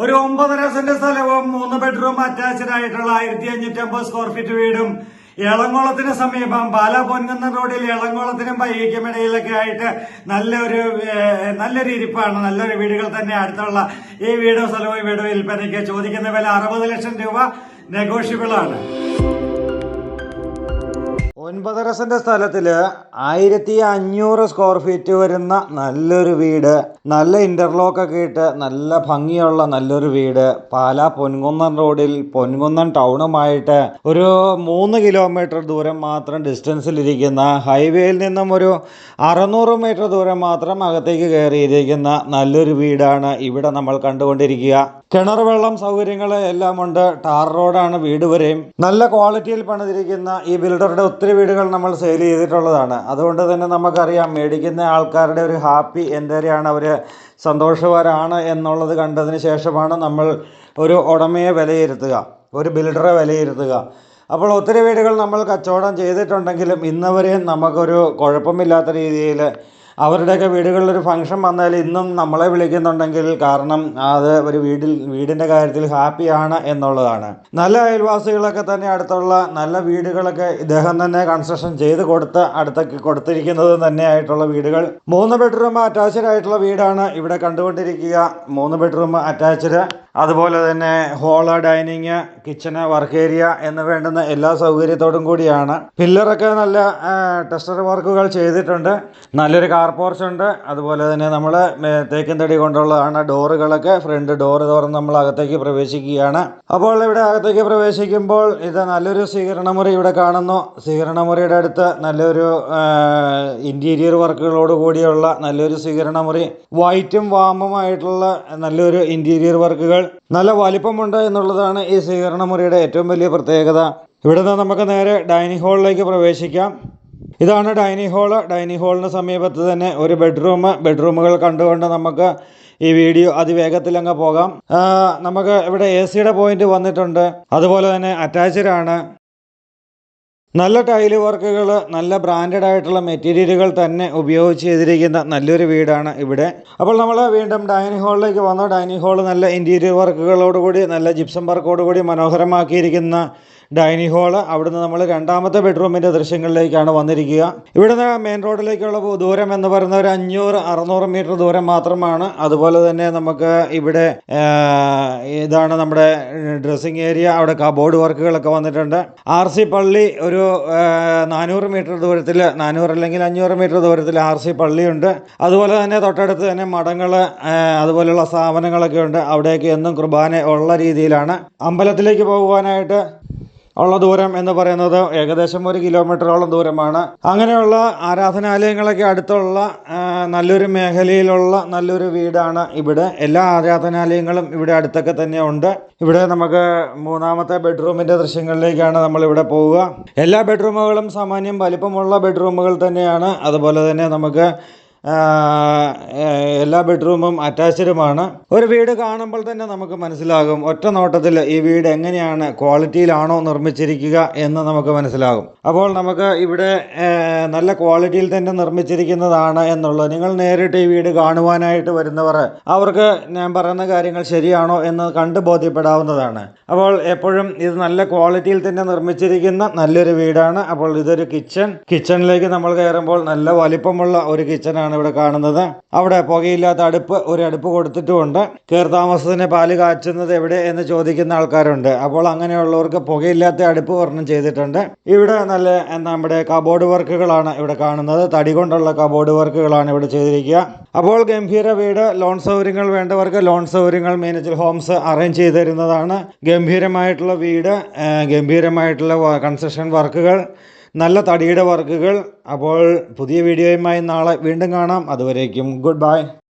ഒരു ഒമ്പതര സെന്റ് സ്ഥലവും മൂന്ന് ബെഡ്റൂം അറ്റാച്ച്ഡ് ആയിട്ടുള്ള ആയിരത്തി അഞ്ഞൂറ്റി അമ്പത് സ്ക്വയർ ഫീറ്റ് വീടും എളങ്ങോളത്തിന് സമീപം പാല പൊൻകുന്നം റോഡിൽ എളങ്ങോളത്തിനും പയ്യയ്ക്കും ഇടയിലൊക്കെ ആയിട്ട് നല്ലൊരു നല്ലൊരു ഇരിപ്പാണ്. നല്ലൊരു വീടുകൾ തന്നെ അടുത്തുള്ള ഈ വീടും സ്ഥലവും വീടും വിൽപ്പനയ്ക്ക് ചോദിക്കുന്ന വില അറുപത് ലക്ഷം രൂപ നെഗോഷ്യബിൾ ആണ് ഒൻപതര സെന്റ് സ്ഥലത്തിൽ ആയിരത്തി അഞ്ഞൂറ് സ്ക്വയർ ഫീറ്റ് വരുന്ന നല്ലൊരു വീട്. നല്ല ഇന്റർലോക്ക് ഒക്കെ ഇട്ട് നല്ല ഭംഗിയുള്ള നല്ലൊരു വീട്. പാലാ പൊൻകുന്നം റോഡിൽ പൊൻകുന്നം ടൗണുമായിട്ട് ഒരു മൂന്ന് കിലോമീറ്റർ ദൂരം മാത്രം ഡിസ്റ്റൻസിൽ ഇരിക്കുന്ന ഹൈവേയിൽ നിന്നും ഒരു അറുന്നൂറ് മീറ്റർ ദൂരം മാത്രം അകത്തേക്ക് കയറിയിരിക്കുന്ന നല്ലൊരു വീടാണ് ഇവിടെ നമ്മൾ കണ്ടുകൊണ്ടിരിക്കുക. കിണർ വെള്ളം സൗകര്യങ്ങൾ എല്ലാം ഉണ്ട് ടാർ റോഡാണ് വീട് വരെയും. നല്ല ക്വാളിറ്റിയിൽ പണിതിരിക്കുന്ന ഈ ബിൽഡറുടെ ഒത്തിരി വീടുകൾ നമ്മൾ സെയിൽ ചെയ്തിട്ടുള്ളതാണ്. അതുകൊണ്ട് തന്നെ നമുക്കറിയാം മേടിക്കുന്ന ആൾക്കാരുടെ ഒരു ഹാപ്പി എന്തേരെയാണ് അവർ സന്തോഷവാരാണ് എന്നുള്ളത് കണ്ടതിന് ശേഷമാണ് നമ്മൾ ഒരു ഉടമയെ വിലയിരുത്തുക ഒരു ബിൽഡറെ വിലയിരുത്തുക. അപ്പോൾ ഒത്തിരി വീടുകൾ നമ്മൾ കച്ചവടം ചെയ്തിട്ടുണ്ടെങ്കിലും ഇന്നവരെയും നമുക്കൊരു കുഴപ്പമില്ലാത്ത രീതിയിൽ അവരുടെയൊക്കെ വീടുകളിൽ ഒരു ഫംഗ്ഷൻ വന്നാൽ ഇന്നും നമ്മളെ വിളിക്കുന്നുണ്ടെങ്കിൽ കാരണം അത് ഒരു വീടിൽ വീടിന്റെ കാര്യത്തിൽ ഹാപ്പിയാണ് എന്നുള്ളതാണ്. നല്ല അയൽവാസികളൊക്കെ തന്നെ അടുത്തുള്ള നല്ല വീടുകളൊക്കെ ഇദ്ദേഹം തന്നെ കൺസ്ട്രക്ഷൻ ചെയ്ത് കൊടുത്ത് അടുത്തൊക്കെ കൊടുത്തിരിക്കുന്നത് തന്നെയായിട്ടുള്ള വീടുകൾ. മൂന്ന് ബെഡ്റൂം അറ്റാച്ച്ഡ് ആയിട്ടുള്ള വീടാണ് ഇവിടെ കണ്ടുകൊണ്ടിരിക്കുക. മൂന്ന് ബെഡ്റൂം അറ്റാച്ച്ഡ് അതുപോലെ തന്നെ hall dining kitchen work area എന്ന് വേണ്ടുന്ന എല്ലാ സൗകര്യത്തോടും കൂടിയാണ്. പില്ലറൊക്കെ നല്ല ടെസ്റ്റർ വർക്കുകൾ ചെയ്തിട്ടുണ്ട്. നല്ലൊരു കാർ പോർച്ച് ഉണ്ട്. അതുപോലെ തന്നെ നമ്മൾ തേക്കും തടി കൊണ്ടുള്ളതാണ്. ഡോറുകളൊക്കെ ഫ്രണ്ട് ഡോറ് തുറന്ന് നമ്മൾ അകത്തേക്ക് പ്രവേശിക്കുകയാണ്. അപ്പോൾ ഇവിടെ അകത്തേക്ക് പ്രവേശിക്കുമ്പോൾ ഇത് നല്ലൊരു സ്വീകരണ മുറി ഇവിടെ കാണുന്നു. സ്വീകരണ മുറിയുടെ അടുത്ത് നല്ലൊരു ഇന്റീരിയർ വർക്കുകളോട് കൂടിയുള്ള നല്ലൊരു സ്വീകരണ മുറി വൈറ്റും വാമുമായിട്ടുള്ള നല്ലൊരു ഇന്റീരിയർ വർക്കുകൾ നല്ല വലിപ്പമുണ്ട് എന്നുള്ളതാണ് ഈ സ്വീകരണ മുറിയുടെ ഏറ്റവും വലിയ പ്രത്യേകത. ഇവിടെ നിന്ന് നമുക്ക് നേരെ ഡൈനിങ് ഹാളിലേക്ക് പ്രവേശിക്കാം. ഇതാണ് ഡൈനിങ് ഹാൾ. ഡൈനിങ് ഹാളിന് സമീപത്ത് തന്നെ ഒരു ബെഡ്റൂം. ബെഡ്റൂമുകൾ കണ്ടുകൊണ്ട് നമുക്ക് ഈ വീഡിയോ അതിവേഗത്തിൽ അങ്ങ് പോകാം. നമുക്ക് ഇവിടെ എ സിയുടെ പോയിന്റ് വന്നിട്ടുണ്ട്. അതുപോലെ തന്നെ അറ്റാച്ച്ഡ് ആണ്. നല്ല ടൈൽ വർക്കുകൾ നല്ല ബ്രാൻഡഡ് ആയിട്ടുള്ള മെറ്റീരിയലുകൾ തന്നെ ഉപയോഗിച്ച് ചെയ്തിരിക്കുന്ന നല്ലൊരു വീടാണ് ഇവിടെ. അപ്പോൾ നമ്മൾ വീണ്ടും ഡൈനിങ് ഹാളിലേക്ക് വന്നു. ഡൈനിങ് ഹാൾ നല്ല ഇന്റീരിയർ വർക്കുകളോടുകൂടി നല്ല ജിപ്സം വർക്കോടുകൂടി മനോഹരമാക്കിയിരിക്കുന്ന ഡൈനിങ് ഹാൾ. അവിടുന്ന് നമ്മൾ രണ്ടാമത്തെ ബെഡ്റൂമിന്റെ ദൃശ്യങ്ങളിലേക്കാണ് വന്നിരിക്കുക. ഇവിടുന്ന് മെയിൻ റോഡിലേക്കുള്ള ദൂരം എന്ന് പറയുന്ന ഒരു അഞ്ഞൂറ് അറുന്നൂറ് മീറ്റർ ദൂരം മാത്രമാണ്. അതുപോലെ തന്നെ നമുക്ക് ഇവിടെ ഇതാണ് നമ്മുടെ ഡ്രസ്സിങ് ഏരിയ. അവിടെ കബോർഡ് വർക്കുകളൊക്കെ വന്നിട്ടുണ്ട്. ആർ സി പള്ളി ഒരു നാനൂറ് മീറ്റർ ദൂരത്തിൽ നാനൂറ് അല്ലെങ്കിൽ അഞ്ഞൂറ് മീറ്റർ ദൂരത്തിൽ ആർ സി പള്ളിയുണ്ട്. അതുപോലെ തന്നെ തൊട്ടടുത്ത് തന്നെ മഠങ്ങൾ അതുപോലെയുള്ള സ്ഥാപനങ്ങളൊക്കെ ഉണ്ട്. അവിടെയൊക്കെ എന്നും കുർബാന ഉള്ള രീതിയിലാണ്. അമ്പലത്തിലേക്ക് പോകുവാനായിട്ട് ഉള്ള ദൂരം എന്ന് പറയുന്നത് ഏകദേശം ഒരു കിലോമീറ്ററോളം ദൂരമാണ്. അങ്ങനെയുള്ള ആരാധനാലയങ്ങളൊക്കെ അടുത്തുള്ള നല്ലൊരു മേഖലയിലുള്ള നല്ലൊരു വീടാണ് ഇവിടെ. എല്ലാ ആരാധനാലയങ്ങളും ഇവിടെ അടുത്തൊക്കെ തന്നെ ഉണ്ട്. ഇവിടെ നമുക്ക് മൂന്നാമത്തെ ബെഡ്റൂമിന്റെ ദൃശ്യങ്ങളിലേക്കാണ് നമ്മൾ ഇവിടെ പോവുക. എല്ലാ ബെഡ്റൂമുകളും സാമാന്യം വലിപ്പമുള്ള ബെഡ്റൂമുകൾ തന്നെയാണ്. അതുപോലെ തന്നെ നമുക്ക് എല്ലാ ബെഡ്റൂമും അറ്റാച്ച്ഡുമാണ്. ഒരു വീട് കാണുമ്പോൾ തന്നെ നമുക്ക് മനസ്സിലാകും ഒറ്റ നോട്ടത്തിൽ ഈ വീട് എങ്ങനെയാണ് ക്വാളിറ്റിയിലാണോ നിർമ്മിച്ചിരിക്കുക എന്ന് നമുക്ക് മനസ്സിലാകും. അപ്പോൾ നമുക്ക് ഇവിടെ നല്ല ക്വാളിറ്റിയിൽ തന്നെ നിർമ്മിച്ചിരിക്കുന്നതാണ് എന്നുള്ളത്. നിങ്ങൾ നേരിട്ട് ഈ വീട് കാണുവാനായിട്ട് വരുന്നവർ അവർക്ക് ഞാൻ പറയുന്ന കാര്യങ്ങൾ ശരിയാണോ എന്ന് കണ്ട് ബോധ്യപ്പെടാവുന്നതാണ്. അപ്പോൾ എപ്പോഴും ഇത് നല്ല ക്വാളിറ്റിയിൽ തന്നെ നിർമ്മിച്ചിരിക്കുന്ന നല്ലൊരു വീടാണ്. അപ്പോൾ ഇതൊരു കിച്ചൺ. കിച്ചണിലേക്ക് നമ്മൾ കയറുമ്പോൾ നല്ല വലിപ്പമുള്ള ഒരു കിച്ചണാണ് ഇവിടെ കാണുന്നത്. അവിടെ പുകയില്ലാത്ത അടുപ്പ് ഒരു അടുപ്പ് കൊടുത്തിട്ടുമുണ്ട്. കയറി താമസത്തിന് പാൽ കാച്ചുന്നത് എവിടെ എന്ന് ചോദിക്കുന്ന ആൾക്കാരുണ്ട്. അപ്പോൾ അങ്ങനെയുള്ളവർക്ക് പുകയില്ലാത്ത അടുപ്പ് വർണം ചെയ്തിട്ടുണ്ട്. ഇവിടെ നല്ല നമ്മുടെ കബോർഡ് വർക്കുകളാണ് ഇവിടെ കാണുന്നത്. തടി കൊണ്ടുള്ള കബോർഡ് വർക്കുകളാണ് ഇവിടെ ചെയ്തിരിക്കുക. അപ്പോൾ ഗംഭീര വീട് ലോൺ സൗകര്യങ്ങൾ വേണ്ടവർക്ക് ലോൺ സൗകര്യങ്ങൾ മേനേജർ ഹോംസ് അറേഞ്ച് ചെയ്ത് തരുന്നതാണ്. ഗംഭീരമായിട്ടുള്ള വീട് ഗംഭീരമായിട്ടുള്ള കൺസ്ട്രക്ഷൻ വർക്കുകൾ നല്ല തടിയുടെ വർക്കുകൾ. അപ്പോൾ പുതിയ വീഡിയോയുമായി നാളെ വീണ്ടും കാണാം. അതുവരേക്കും ഗുഡ് ബൈ.